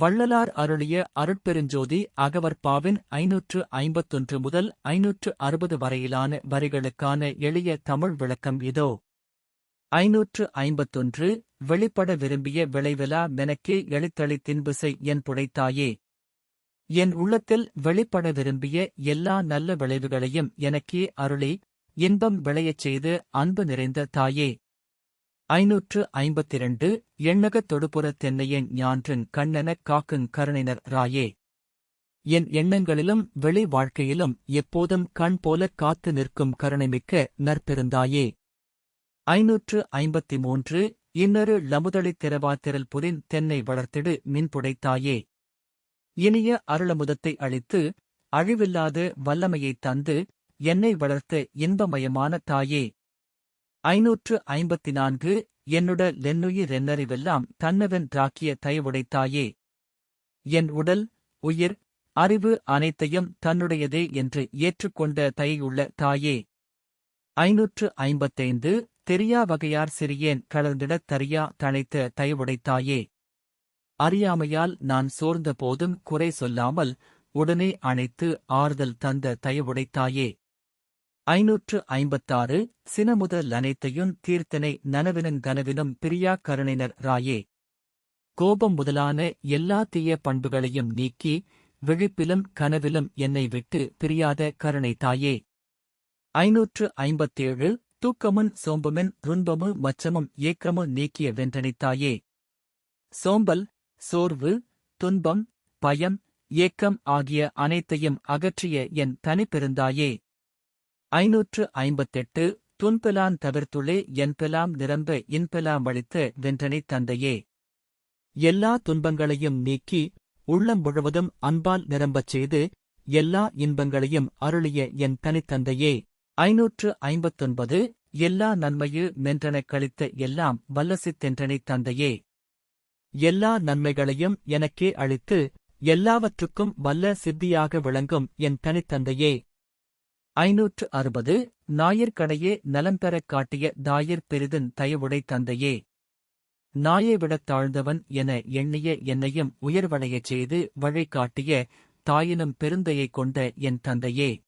வள்ளலார் அருளிய அருட்பெருஞ்சோதி அகவற்பாவின் ஐநூற்று ஐம்பத்தொன்று முதல் ஐநூற்று அறுபது வரையிலான வரிகளுக்கான எளிய தமிழ் விளக்கம் இதோ. ஐநூற்று ஐம்பத்தொன்று வெளிப்பட விரும்பிய விளைவிலா மெனக்கே எழுத்தளி தின்புசை என் புடைத்தாயே. என் உள்ளத்தில் வெளிப்பட விரும்பிய எல்லா நல்ல விளைவுகளையும் எனக்கே அருளி இன்பம் விளையச் செய்து அன்பு நிறைந்த தாயே. ஐநூற்று ஐம்பத்திரண்டு எண்ணகத் தொடுபுற தென்னையன் ஞான்றின் கண்ணெனக் காக்குங் கருணைனர் ராயே. என் எண்ணங்களிலும் வெளி வாழ்க்கையிலும் எப்போதும் கண் போலக் காத்து நிற்கும் கருணைமிக்க நற்பெருந்தாயே. ஐநூற்று ஐம்பத்தி மூன்று இன்னொரு லமுதளித் திரவாத்திரல் புரின் தென்னை வளர்த்திடு மின்புடைத்தாயே இனிய அருளமுதத்தை அளித்து அழிவில்லாத வல்லமையைத் தந்து என்னை வளர்த்த இன்பமயமான தாயே. ஐநூற்று ஐம்பத்தி நான்கு என்னுட லென்னுயிர் என்னறிவெல்லாம் தன்னவன் ராக்கிய தயவுடைத்தாயே என் உடல் உயிர் அறிவு அனைத்தையும் தன்னுடையதே என்று ஏற்றுக்கொண்ட தயையுள்ள தாயே. ஐநூற்று ஐம்பத்தைந்து தெரியா வகையார் சிறியேன் கலர்ந்திடத் தரியா தழைத்த தயவுடைத்தாயே அறியாமையால் நான் சோர்ந்த போதும் குறை சொல்லாமல் உடனே அணைத்து ஆறுதல் தந்த தயவுடைத்தாயே ஐநூற்று ஐம்பத்தாறு சினமுதல் அனைத்தையும் தீர்த்தனை நனவினன் கனவினும் பிரியா கருணைனர் ராயே. கோபம் முதலான எல்லா தீய பண்புகளையும் நீக்கி விழிப்பிலும் கனவிலும் என்னை விட்டு பிரியாத கருணை தாயே. ஐநூற்று ஐம்பத்தேழு தூக்கமுன் சோம்புமென் துன்பமு மச்சமும் ஏக்கமு நீக்கிய வென்றனைத்தாயே சோம்பல் சோர்வு துன்பம் பயம் ஏக்கம் ஆகிய அனைத்தையும் அகற்றிய என் தனிப்பெருந்தாயே. ஐநூற்று ஐம்பத்தெட்டு துன்பெலாம் தவிர்த்துளே என்பெலாம் நிரம்ப இன்பெலாம் வழித்து வென்றனை தந்தையே. எல்லா துன்பங்களையும் நீக்கி உள்ளம் முழுவதும் அன்பால் நிரம்பச் செய்து எல்லா இன்பங்களையும் அருளிய என் தனித்தந்தையே ஐநூற்று ஐம்பத்தொன்பது எல்லா நன்மையு மென்றனைக் கழித்த எல்லாம் வல்லசித்தென்றனை தந்தையே. எல்லா நன்மைகளையும் எனக்கே அளித்து எல்லாவற்றுக்கும் வல்ல சித்தியாக விளங்கும் என் தனித்தந்தையே ஐநூற்று அறுபது நாயிற்கடையே நலம் பெறக் காட்டிய தாயிற் பெரிதன் தயவுடை தந்தையே. நாயை விடத் தாழ்ந்தவன் என எண்ணிய என்னையும் உயர்வடையச் செய்து வழி காட்டிய தாயினும் பெருந்தையைக் கொண்ட என் தந்தையே.